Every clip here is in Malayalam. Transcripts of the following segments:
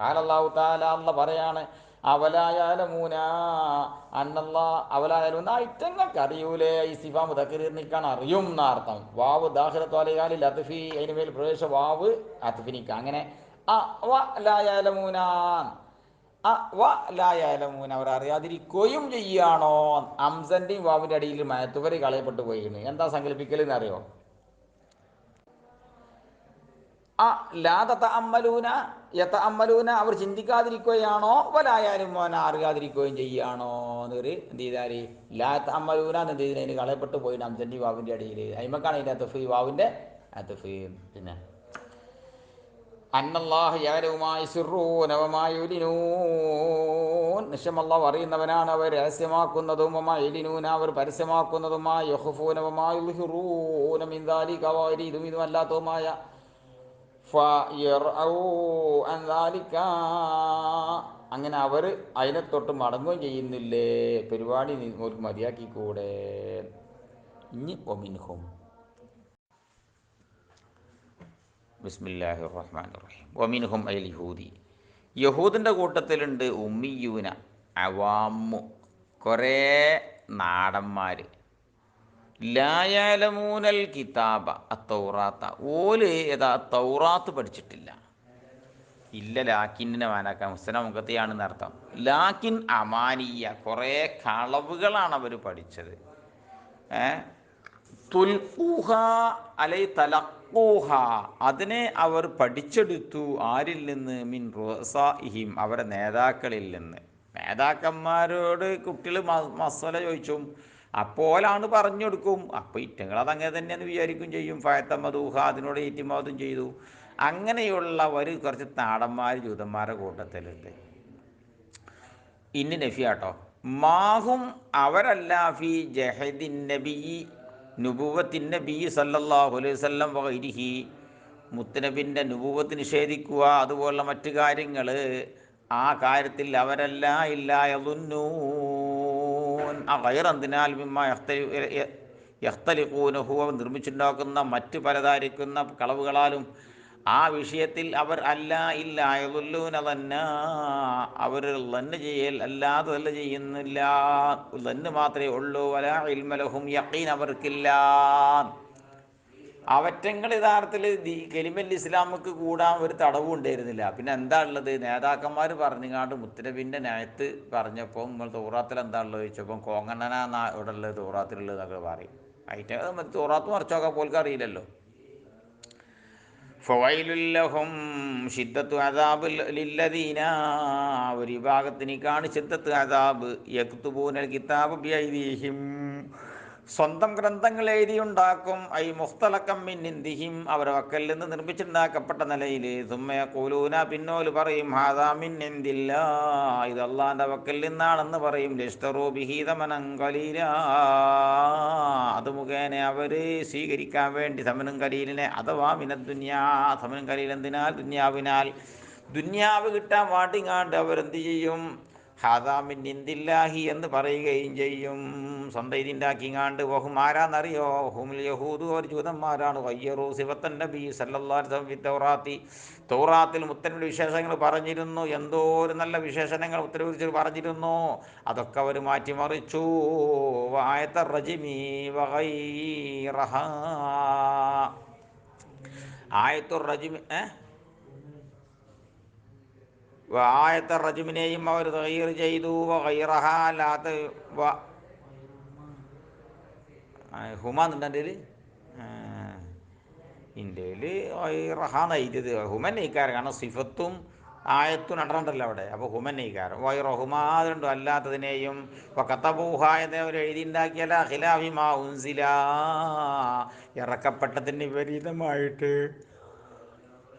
ആലല്ലാഹു താല അല്ല പറയാണ് അവലായാലമൂന അന്നല്ല അവലായാലും ഐറ്റങ്ങൾക്ക് അറിയൂലേ ഈ സിഫ മുതക്കിറിനിക്കാൻ അറിയും എന്നർത്ഥം. വാവ് ദാഹിറത്തോലയാലിൽ അത്ഫി അതിനുമേൽ പ്രവേശ വാവ് അത്ഫിനിക്ക. അങ്ങനെ അ വ ലായാലമൂന അ വ ലായാലമൂന അവർ അറിയാതിരിക്കുകയും ചെയ്യാണോ? അംസന്റെയും വാവിന്റെ അടിയിൽ മയത്തുവരെ കളയപ്പെട്ടു പോയിരുന്നു. എന്താ സങ്കല്പിക്കൽ എന്നറിയോ? ആ ലാതത്ത അമ്മലൂന യത്ത അമ്മലൂന അവർ ചിന്തിക്കാതിരിക്കുകയാണോ? വലായാലും മോന അറിയാതിരിക്കുകയും ചെയ്യുകയാണോ എന്നൊരു എന്ത് ചെയ്താൽ ലാത്ത അമ്മലൂന എന്ന് എന്ത് ചെയ്തതിന് കളയപ്പെട്ടു പോയി. അംസന്റി വാവിന്റെ അടിയിൽ. അയിമക്കാണ് ഇതിന്റെ അത്തഫ് ഈ വാവിന്റെ അത്തഫ് പിന്നെ അന്നല്ലാഹ് അറിയുന്നവനാണ് അവർ രഹസ്യമാക്കുന്നതും അവർ പരസ്യമാക്കുന്നതുമായ യഹുഫൂനവുമായ ഇതും ദാലിക. അങ്ങനെ അവർ അതിനെ തൊട്ട് മടങ്ങുകയും ചെയ്യുന്നില്ലേ? പരിപാടി നിങ്ങൾക്ക് മതിയാക്കിക്കൂടെ? ഇനി ഒമിൻഹും ബിസ്മില്ലാഹി റഹ്മാൻ റഹീം ഒമിൻഹും യഹൂദി. യഹൂദിന്റെ കൂട്ടത്തിലുണ്ട് ഉമ്മിയൂന അവാമു. കുറേ നാടന്മാർ ലായാലമൂനൽ കിതാബ അത്തൗറാത്ത. ഓൽ ഏതാ തൗറാത്ത് പഠിച്ചിട്ടില്ല. ഇല്ല ലാക്കിന്റെ മാനാക്കാൻ മുസ്തന മുഖത്തെയാണെന്ന് അർത്ഥം ലാക്കിൻ അമാനിയ കുറേ കളവുകളാണ് അവർ പഠിച്ചത്. തുൽഹ അലൈ തലക്കൂഹ. അതിനെ അവർ പഠിച്ചെടുത്തു. ആരിൽ നിന്ന്? മിൻ റോസാഹിം അവരുടെ നേതാക്കളിൽ നിന്ന്. നേതാക്കന്മാരോട് കുട്ടികൾ മസല ചോദിച്ചും അപ്പോലാണ് പറഞ്ഞു കൊടുക്കും അപ്പോൾ ഇറ്റങ്ങൾ അതങ്ങനെ തന്നെയെന്ന് വിചാരിക്കും ചെയ്യും. ഫയത്തമ്മദൂഹ അതിനോട് ഏറ്റുമാതും ചെയ്തു. അങ്ങനെയുള്ള ഒരു കുറച്ച് നാടന്മാർ ജൂതന്മാരുടെ കൂട്ടത്തിലുണ്ട്. ഇനി നഫിയാട്ടോ മാഹും അവരല്ല ഫി ജഹദിൻ നബി നുബുവത്തിൻ നബി സല്ലല്ലാഹു അലൈഹി വസല്ലം വൈരിഹി മുത്തനബിന്റെ നുബുവത്ത് നിഷേധിക്കുക അതുപോലുള്ള മറ്റു കാര്യങ്ങൾ ആ കാര്യത്തിൽ അവരല്ല ഇല്ലായതുന്നൂ വയറന്തിനാൽ മിമ്മ യഖ്തലിഖൂനഹു അവർ നിർമ്മിച്ചുണ്ടാക്കുന്ന മറ്റ് പലതായിരിക്കുന്ന കളവുകളാലും ആ വിഷയത്തിൽ അവർ അല്ല ഇല്ല അയതുല്ലൂന തന്നെ അവർ തന്നെ ചെയ്യൽ അല്ലാതെ തന്നെ ചെയ്യുന്നില്ല. തന്നെ മാത്രമേ ഉള്ളൂ. വല ഇൽമലഹും യക്കീൻ അവർക്കില്ല. അവറ്റങ്ങൾ യഥാർത്ഥത്തിൽ കെലിമൽ ഇസ്ലാമുക്ക് കൂടാൻ ഒരു തടവും ഉണ്ടായിരുന്നില്ല. പിന്നെ എന്താ ഉള്ളത്? നേതാക്കന്മാർ പറഞ്ഞുകാണ്ട് മുത്തനബിന്റെ നയത്ത് പറഞ്ഞപ്പോൾ നമ്മൾ തോറാത്തിൽ എന്താ ഉള്ളത് ചോദിച്ചപ്പം കോങ്ങണ്ണനാ ഇവിടെ ഉള്ളത് തോറാത്തിലുള്ളത് എന്നൊക്കെ പറയും. അതിന്റെ തോറാത്ത് മറിച്ചൊക്കെ പോലും അറിയില്ലല്ലോ. ഫവൈലുല്ലഹും ഷിദ്ദത്തു അതാബ് ലില്ലദീന. ഒരു വിഭാഗത്തിനേക്കാണ് ഷിദ്ദത്ത് അതാബ് യക്തുബൂനൽ കിതാബ് ബിഐദീഹിം സ്വന്തം ഗ്രന്ഥങ്ങൾ എഴുതിയുണ്ടാക്കും. ഐ മുഖ്തലക്കം മിൻ ഇന്ദിഹിം. അവരെ വക്കൽ നിന്ന് നിർമ്മിച്ചുണ്ടാക്കപ്പെട്ട നിലയിൽ സുമ്മയ കൂലൂന പിന്നോൽ പറയും ഹാദാ മിൻ എന്തില്ല ഇത് അള്ളാന്റെ വക്കൽ നിന്നാണെന്ന് പറയും. ലിസ്റ്ററോ ബിഹീതമനം കലീല അത് മുഖേന അവർ സ്വീകരിക്കാൻ വേണ്ടി സമനും കലീലിനെ അഥവാ മിന ദുന്യാ. സമനും കലീൽ എന്തിനാൽ? ദുന്യാവിനാൽ. ദുന്യാവ് കിട്ടാൻ വാട്ടിങ്ങാണ്ട് അവരെന്ത് ചെയ്യും? ഹാദാമിൻ ഇന്ദില്ലാഹി എന്ന് പറയുകയും ചെയ്യും. സ്വന്തം ഇതിണ്ടാക്കിങ്ങാണ്ട് വഹും ആരാന്നറിയോ? ഹുമിൽ യഹൂദു ഒരു ജൂതന്മാരാണ്. വയ്യറു സിവത്തൻ നബി സല്ലല്ലാഹി തൗറാത്തി തൗറാത്തിൽ മുത്തനബിയുടെ വിശേഷങ്ങൾ പറഞ്ഞിരുന്നു. എന്തോ ഒരു നല്ല വിശേഷണങ്ങൾ മുത്തനബിച്ച് പറഞ്ഞിരുന്നു. അതൊക്കെ അവർ മാറ്റിമറിച്ചു. വായത്ത റജിമി വഹൈ ആയത്തുർ റജിമി ഏ? ആയത്തെ റജുമിനെയും അവർ തയ്യർ ചെയ്തു അല്ലാത്ത ഹുമാന്നുണ്ട് ഇന്ത്യയിൽ വൈറഹ എഴുതിയത്. ഹുമൻ നെയ്ക്കാരൻ കാരണം സിഫത്തും ആയത്തും നടന്നിട്ടല്ലോ അവിടെ. അപ്പോൾ ഹുമൻ നെയ്ക്കാരൻ വൈറഹുമാ അതുണ്ടോ അല്ലാത്തതിനെയും കത്തബൂഹ എന്നവർ എഴുതിണ്ടാക്കിയല്ല ഖിലാഫിമാ ഉൻസില ഇറക്കപ്പെട്ടതിന് വിപരീതമായിട്ട്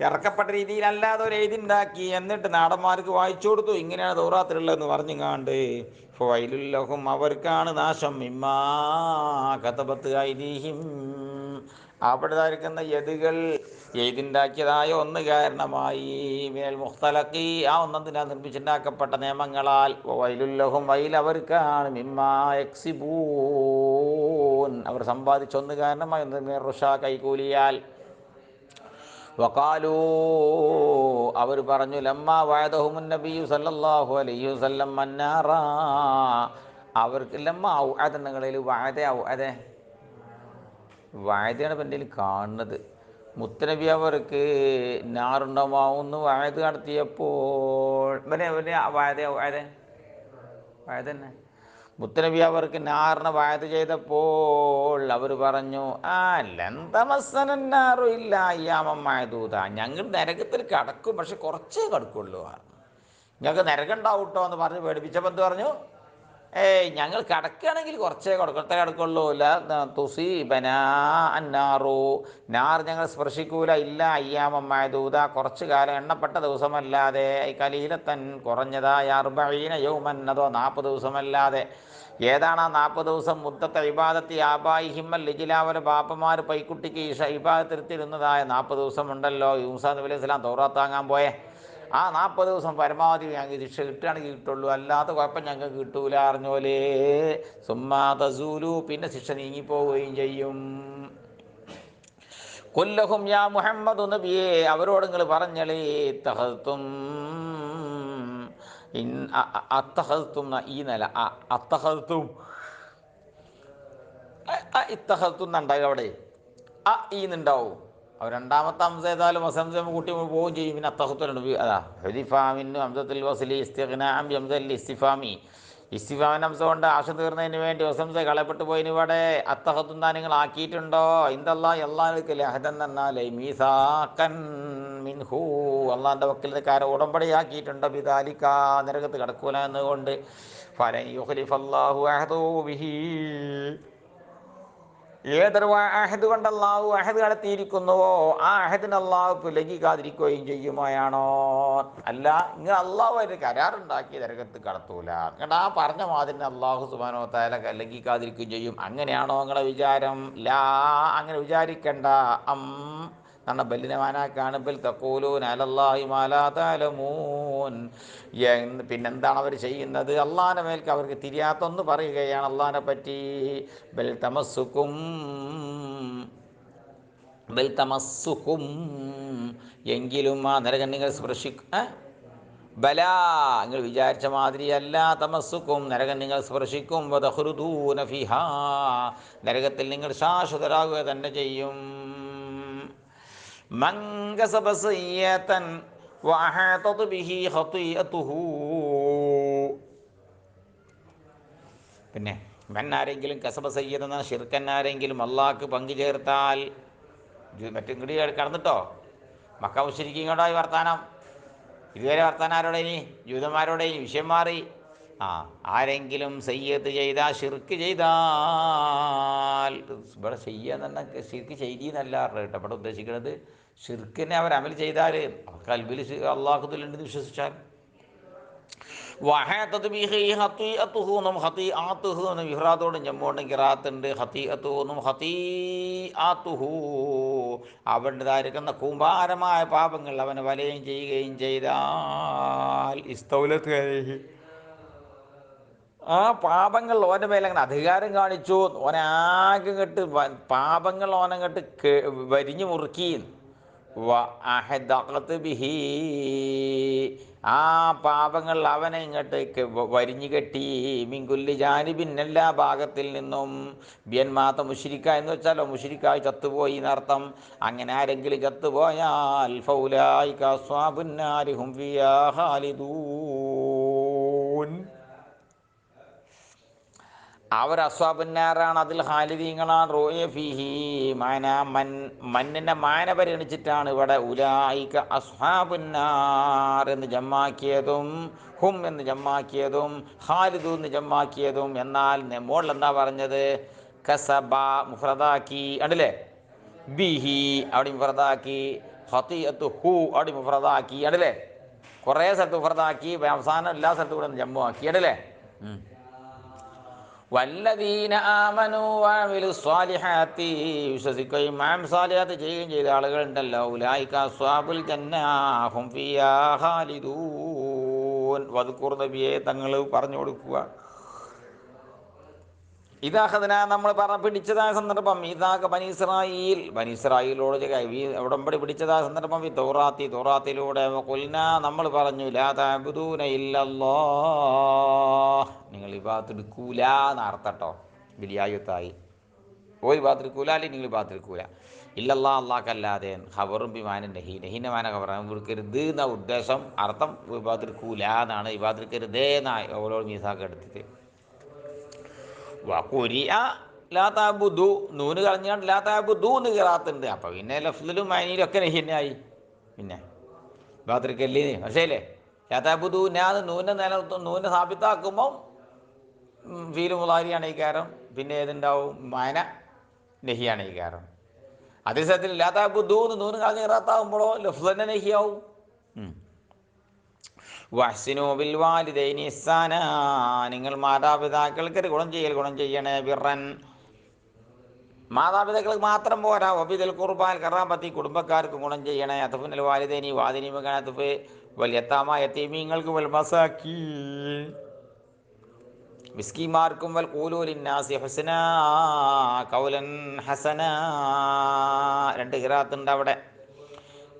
ഇറക്കപ്പെട്ട രീതിയിൽ അല്ലാതെ ഒരു എഴുതിണ്ടാക്കി എന്നിട്ട് നാടന്മാർക്ക് വായിച്ചു കൊടുത്തു. ഇങ്ങനെയാണ് ദൗറാത്തിലുള്ളതെന്ന് പറഞ്ഞുങ്ങാണ്ട് ഫൈലുല്ലഹും അവർക്കാണ് നാശം. ഇമ്മാ കഥപത്ത് ഐതിഹ്യം. അവിടെ ധരിക്കുന്ന യതുകൾ എഴുതിണ്ടാക്കിയതായ ഒന്ന് കാരണമായി. മേൽ മുഖ്തലക്കി ആ ഒന്നതിനാ നിർമ്മിച്ചുണ്ടാക്കപ്പെട്ട നിയമങ്ങളാൽ. വൈലുല്ലഹും വൈൽ അവർക്കാണ്. മിമ്മാ എക്സിബൂൻ അവർ സമ്പാദിച്ച ഒന്ന് കാരണമായി. ഒന്ന് റുഷ കൈകൂലിയാൽ. വക്കാലൂ അവർ പറഞ്ഞു ലമ്മ വായതഹുമുൻ നബിയു സല്ലല്ലാഹു അലൈഹി വസല്ലം മന്നാറ അവർക്ക് ലമ്മ ഔഅദങ്ങളിൽ വായത ഔഅദ. വായതയാണ് എന്റെ കാണുന്നത്. മുത്തനബി അവർക്ക് നാറുണ്ടമാവുന്നു വായത നടത്തിയപ്പോൾ ഇവനെ ഇവനെ വായത വായത വായത തന്നെ. മുത്തനബി അവർക്ക് നാറിന് വായത് ചെയ്തപ്പോൾ അവർ പറഞ്ഞു ആ ലന്തമസനാറു ഇല്ല അയ്യാമമായതൂത ഞങ്ങൾ നരകത്തിൽ കടക്കും പക്ഷെ കുറച്ചേ കടക്കുള്ളൂ ഞങ്ങൾക്ക് നരകം ഉണ്ടാവും കേട്ടോ എന്ന് പറഞ്ഞ് പേടിപ്പിച്ചപ്പോൾ എന്ത് പറഞ്ഞു? ഞങ്ങൾ കടക്കുകയാണെങ്കിൽ കുറച്ചേ കടക്കത്തെ കിടക്കുള്ളൂ. ഇല്ല തുസി അന്നാറു. നാർ ഞങ്ങൾ സ്പർശിക്കൂല ഇല്ല അയ്യാമമായ ദൂത. കുറച്ച് കാലം എണ്ണപ്പെട്ട ദിവസമല്ലാതെ കലീലത്തൻ കുറഞ്ഞതായ അർബീന യൗമൻ അതോ നാൽപ്പത് ദിവസമല്ലാതെ. ഏതാണ് ആ നാൽപ്പത് ദിവസം? മുത്തത്തെ ഇബാദത്തി ആബായി ഹിമ്മൽ ലിജിലാവല ബാപ്പമാർ പൈക്കുട്ടിക്ക് ഈശ ഇബാദത്തിരുത്തിരുന്നതായ നാൽപ്പത് ദിവസമുണ്ടല്ലോ. യൂസാ നബി അലൈഹി സ്വലാം തോറാത്താങ്ങാൻ പോയേ. ആ നാൽപ്പത് ദിവസം പരമാവധി ഞങ്ങൾക്ക് ശിക്ഷ കിട്ടുകയാണെങ്കിൽ കിട്ടുള്ളൂ. അല്ലാത്ത കുഴപ്പം ഞങ്ങൾക്ക് കിട്ടൂല അറിഞ്ഞോലേ സുമ്മാ തസൂലു പിന്നെ ശിക്ഷ നീങ്ങിപ്പോവുകയും ചെയ്യും. കൊല്ലഹും യാ മുഹമ്മദ് നബിയെ അവരോട് നിങ്ങൾ പറഞ്ഞളേ തഹത്തും അത്തഹത്തും ഈ നില അത്തഹത്തും. ഇത്തഹത്തും എന്നുണ്ടാകും അവിടെ. അ ഈന്നുണ്ടാവും രണ്ടാമത്തെ ഹംസ ഏതായാലും വസംസം കൂട്ടി പോവുകയും ചെയ്യും. പിന്നെ അത്തഹത്തുണ്ട് അതാ ഹരിഫാമിന്നു അംസത്തിൽ വസലി ഇസ്തിഖ്നാം അംസൽ ഇസ്തിഫാമി. ഇസ്തിഫാമിൻ അംസം കൊണ്ട് ആശ തീർന്നതിന് വേണ്ടി വസംസ കളപ്പെട്ടു പോയിന് ഇവിടെ അത്തഹത്തും താൻ നിങ്ങൾ ആക്കിയിട്ടുണ്ടോ? ഇന്തല്ലാ എല്ലാവർക്കും ലഹദൻ തന്നാലേ മീസാക്കൻ മിൻഹു. അള്ളാന്റെ വക്കിലക്കാരെ ഉടമ്പടിയാക്കിയിട്ടുണ്ടോ? പിതാലിക്ക നരകത്ത് കിടക്കൂല എന്നുകൊണ്ട്. ഫലൻ യുഖ്ലിഫല്ലാഹു അഹദോ ബിഹി. ഏതൊരു അഹദ് കൊണ്ട് അള്ളാഹു അഹദ് കടത്തിയിരിക്കുന്നുവോ ആ അഹദിന് അള്ളാഹു പുലകിക്കാതിരിക്കുകയും ചെയ്യുമായാണോ? അല്ല ഇങ്ങനെ അള്ളാഹു ഒരു കരാറുണ്ടാക്കി നരകത്ത് കടത്തൂല. എന്നിട്ട് ആ പറഞ്ഞ മാതിരി അള്ളാഹു സുബാനോ താല ലംഘിക്കാതിരിക്കുകയും ചെയ്യും. അങ്ങനെയാണോ നിങ്ങളെ വിചാരം? ലാ അങ്ങനെ വിചാരിക്കണ്ട. അം എന്ന ബല്ലിനമാനാക്കാണ് ബൽ തക്കോലൂൻ അലല്ലാഹി മാലാതാലമൂൻ പിന്നെന്താണ് അവർ ചെയ്യുന്നത്? അള്ളാഹിനെ മേൽക്ക് അവർക്ക് തിരിയാത്തൊന്ന് പറയുകയാണ് അള്ളാഹിനെ പറ്റി ബൽ തമസ്സുക്കും ബൽ തമസ്സുക്കും എങ്കിലും ആ നരകൻ നിങ്ങൾ സ്പർശിക്കും ബല നിങ്ങൾ വിചാരിച്ച മാതിരി അല്ല തമസ്സുക്കും നരകൻ നിങ്ങൾ സ്പർശിക്കും. നരകത്തിൽ നിങ്ങൾ ശാശ്വതരാകുക തന്നെ ചെയ്യും. പിന്നെ മൻ ആരെങ്കിലും കസബ സയ്യതെന്ന ഷിർക്കൻ ആരെങ്കിലും അള്ളാഹ്ക്ക് പങ്കു ചേർത്താൽ മറ്റും കൂടി കടന്നിട്ടോ? മക്ക ഇങ്ങോട്ടായി വർത്താനം. ഇതുവരെ വർത്താനം ഇനി ജൂതന്മാരോടെ ഇനി വിഷയം മാറി. ആ ആരെങ്കിലും സയ്യത്ത് ചെയ്താൽ ഷിർക്ക് ചെയ്താൽ. ഇവിടെ ചെയ്യുക എന്ന് പറഞ്ഞാൽ ഷിർക്ക് ചെയ്തെന്നല്ല കേട്ടോ ഇവിടെ ഉദ്ദേശിക്കുന്നത് ഷിർക്കിനെ അവർ അമൽ ചെയ്താൽ അവർക്ക് അൽബിൽ അള്ളാഹുദിലുണ്ടെന്ന് വിശ്വസിച്ചാൽ. വഹാത്തത് ബിഹി ഹത്തി അവന്റെതായിരിക്കുന്ന കൂമ്പാരമായ പാപങ്ങൾ അവന് വലയം ചെയ്യുകയും ചെയ്താൽ. ഇസ്തൗലത്ത് ആ പാപങ്ങൾ ഓന്റെ മേലെ അങ്ങനെ അധികാരം കാണിച്ചു. ഓനാകെ കെട്ട് പാപങ്ങൾ ഓനെ ഓനങ്ങട്ട് വരിഞ്ഞു മുറുക്കി ബിഹി. ആ പാപങ്ങൾ അവനെ ഇങ്ങോട്ട് വരിഞ്ഞു കെട്ടി. മിങ്കുല്ലി ജാനിബിൻ എല്ലാ ഭാഗത്തിൽ നിന്നും. ബിയൻ മാത്ത മുഷിരിക്ക എന്ന് വെച്ചാലോ മുഷിരിക്കായി ചത്തുപോയി എന്നർത്ഥം. അങ്ങനെ ആരെങ്കിലും ചത്തുപോയാൽ ഫൗലായി ഹും ഫിയാ ഖാലിദൂൻ അവർ അസ്വാബുന്നാറാണ് അതിൽ ഹാലിദീങ്ങളാണ് റോയ ഫിഹി. മാന മൻ മന്നിന്റെ മാന പരിഗണിച്ചിട്ടാണ് ഇവിടെ ഉലായിക്ക അസ്ഹാബുന്നാർ എന്ന് ജമ്മാക്കിയതും ഹും എന്ന് ജമ്മാക്കിയതും ഹാലിദു എന്ന് ജമ്മാക്കിയതും. എന്നാൽ മോളിൽ എന്താ പറഞ്ഞത്? കസബ മുഫ്രദാക്കി ഉണ്ടല്ലേ ബിഹി അവിടെ മുഫ്രദാക്കി. ഹത്തിയത്ത് ഹു അവിടെ മുഫ്രദാക്കി ഉണ്ടല്ലേ കുറേ സ്ഥലത്ത് മുഫ്രദാക്കി അവസാനം എല്ലാ സ്ഥലത്തും കൂടെ ജമ്മു ആക്കി ഉണ്ടല്ലേ വല്ലദീന ആമനു വാമിലു സ്വാലിഹാത്തി. വിശ്വസിക്കുകയും മാം സ്വാലിഹാത്ത് ചെയ്യുകയും ചെയ്ത ആളുകളുണ്ടല്ലോ. ഉലായിക്ക സ്വാബുൽ ജന്നാഹും ഫിയാ ഖാലിദൂൻ വദ്കുർ നബിയെ തങ്ങൾ പറഞ്ഞു കൊടുക്കുക. ഇതാഹദിന നമ്മൾ പറഞ്ഞ പിടിച്ചതായ സന്ദർഭം. ഇതാക ബനീസ്രായിൽ ബനീസ്രായിലോട് ഉടമ്പടി പിടിച്ചതായ സന്ദർഭം ഈ തോറാത്തി. തോറാത്തിലൂടെ കൊൽന നമ്മൾ പറഞ്ഞു ലാ ഇല്ലല്ലോ നിങ്ങൾ ഈ ഭാഗത്തെടുക്കൂല എന്ന് അർത്ഥട്ടോ. ബിലിയായുത്തായി ഒരു ഭാഗത്തെടുക്കൂല അല്ലെങ്കിൽ നിങ്ങൾ ഭാഗത്തെടുക്കൂല ഇല്ലല്ലാ അള്ളാഹ്ക്കല്ലാതെ ഖബറും ബിമാനും നഹി. നഹീനമാന മാന വിൽക്കരുത് എന്ന ഉദ്ദേശം. അർത്ഥം ഭാഗത്തെടുക്കൂല എന്നാണ് ഭാഗത്തെടുക്കരുതേ എന്നാണ് ഓരോ മീസാക്ക് എടുത്തിട്ട് ലാതാബുദു നൂന് കളഞ്ഞാണ്ട് ലാതാബുദു എന്ന് കിറാത്തുണ്ട്. അപ്പൊ പിന്നെ ലഫ്ലിലും മൈനിയിലും ഒക്കെ നഹിന്നായി പിന്നെ ബാത്രിക്കല്ലേ പക്ഷേ അല്ലേ ലാതാബുദു ഞാൻ നൂനെ നിലനിർത്തും. നൂനെ സ്ഥാപിത്താക്കുമ്പോൾ ഫീൽ മുളാരിയാണ് ഈ കാരം പിന്നെ ഏതുണ്ടാവും? മന നഹിയാണ് ഈ കാരം അതേസമയത്തിൽ ലാതാബുദു എന്ന് നൂന് കളഞ്ഞ് കിറാത്താകുമ്പോഴോ ലഫ്ലന്നെ നഹിയാവും. ഉം. വഹ്സിനു ബിൽ വാലിദൈനി നിങ്ങൾ മാതാപിതാക്കൾക്ക് ഗുണം ചെയ്യൽ ഗുണം ചെയ്യണേ ബിറൻ. മാതാപിതാക്കൾക്ക് മാത്രം പോരാ. ഒബിദൽ കുർബാൻ കറാമ്പത്തി കുടുംബക്കാർക്ക് ഗുണം ചെയ്യണേ. അത്തുഫിനൽ വാലിദൈനി വാദിനി മകൻ അതുപ് വലിയത്താമ യത്തീമീങ്ങൾക്ക് വൽ മസാക്കി മിസ്കിമാർക്കും വൽ കൂലൂലിന്നാസി ഹസന കൗലൻ ഹസന. രണ്ട് ഹിറാത്തുണ്ട് അവിടെ.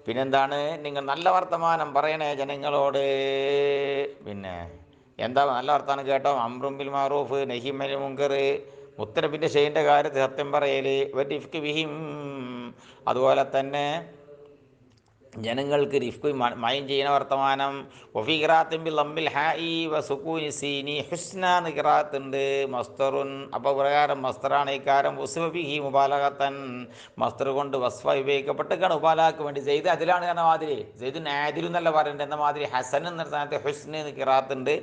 പിന്നെന്താണ്? നിങ്ങൾ നല്ല വർത്തമാനം പറയണേ ജനങ്ങളോട്. പിന്നെ എന്താ നല്ല വർത്തമാനം കേട്ടോ? അമ്രുംബിൽ മാറൂഫ് നഹിമൽ മുങ്കർ മുത്തരബിന്റെ ഷെയിന്റെ കാര്യത്തിൽ സത്യം പറയൽ വരിഫ്ക്ക് വിഹിം അതുപോലെ തന്നെ ജനങ്ങൾക്ക് റിഫ്കു മയം ചെയ്യുന്ന വർത്തമാനം ഒഫി ഖിറാത്തിൻ ലംബിൽ ഹായി വസുക്കൂനി സീനി ഹുസ്ന എന്ന് ഖിറാത്തുണ്ട്. മസ്തറുൻ അപ്പോൾ പ്രകാരം മസ്തറാണ് ഇക്കാരം ഉസ്ബിഹി മുബാലകത്തൻ മസ്തർ കൊണ്ട് വസ്ഫ ഉപയോഗിക്കപ്പെട്ടിട്ടാണ് ഉപാലാക്ക് വേണ്ടി. സെയ്ദ് അതിലാണ് കാരണം മാതിരി സെയ്ദ് നാദിലും എന്നല്ല പറയണ്ടത് എന്ന മാതിരി ഹസൻ എന്ന സ്ഥാനത്ത് ഹുസ്ന എന്ന് ഖിറാത്തുണ്ട്.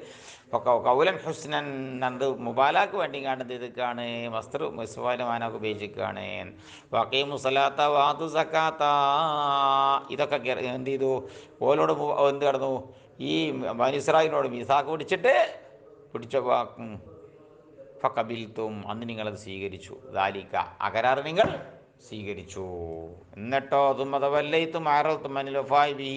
കൗലൻ ഹുസ്നൻ നന്ദ് മുബാലാക്ക് വേണ്ടി കാണുന്നത് ഇതൊക്കെയാണ് വസ്ത്ര മുസ്വാലമാനൊക്കെ ഉപയോഗിച്ചിരിക്കുകയാണ് വക്കീ മുസലാത്ത വാതു സക്കാത്ത ഇതൊക്കെ എന്ത് ചെയ്തു? ഓലോട് എന്ത് കടന്നു? ഈ മനുസറായിനോട് മിസാക്ക് പിടിച്ചിട്ട് പിടിച്ച ഫക്കബിൽത്തും അന്ന് നിങ്ങളത് സ്വീകരിച്ചു. ദാലിക്ക അകരാറ് നിങ്ങൾ സ്വീകരിച്ചു. എന്നിട്ടോ തുമ്മതവല്ലയിത്തും ആറത്തും ബി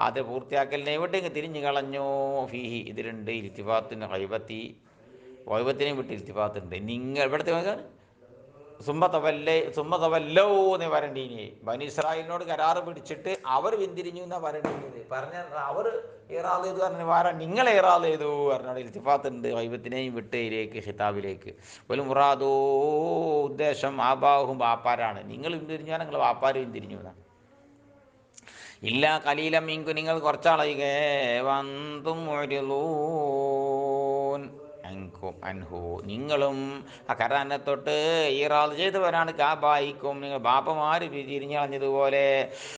അത് പൂർത്തിയാക്കലിനെ എവിടെയെങ്കിലും തിരിഞ്ഞു കളഞ്ഞു. ഫിഹി ഇതിലുണ്ട് ഇൽത്തിഫാത്തിന് ഹൈബത്തി. വൈബത്തിനെയും വിട്ട് ഇൽത്തിഫാത്തുണ്ട് നിങ്ങൾ ഇവിടുത്തെ സുമ്മതവല്ലേ സുമ്മതവല്ലോ എന്ന് പറയണ്ടീനി ബനി ഇസ്രായേലിനോട് കരാറ് പിടിച്ചിട്ട് അവർ പിന്തിരിഞ്ഞു എന്നാ പറയണ്ടീനി പറഞ്ഞ അവർ ഏറാൾ ചെയ്തു പറഞ്ഞു വാരാ നിങ്ങൾ ഏറാൾ ചെയ്തു പറഞ്ഞോട് ഇൽത്തിഫാത്തുണ്ട് വൈബത്തിനെയും വിട്ടയിലേക്ക് ഹിതാബിലേക്ക് ഒരു മുറാദോ ഉദ്ദേശം ആബാഹും വാപ്പാരാണ് നിങ്ങൾ പിന്തിരിഞ്ഞാൽ നിങ്ങൾ വാപ്പാര് പിന്തിരിഞ്ഞു എന്നാണ് ഇല്ല കലീലം ഇങ്കു നിങ്ങൾ കുറച്ചാളയുകേ വന്തും മുഅ്രിളൂൻ അൻകും അൻഹു. നിങ്ങളും ആ കരാനെ തൊട്ട് ഈറാൾ ചെയ്തവരാണ് കാബായിക്കും. നിങ്ങൾ ബാപ്പമാര് തിരിഞ്ഞളഞ്ഞതുപോലെ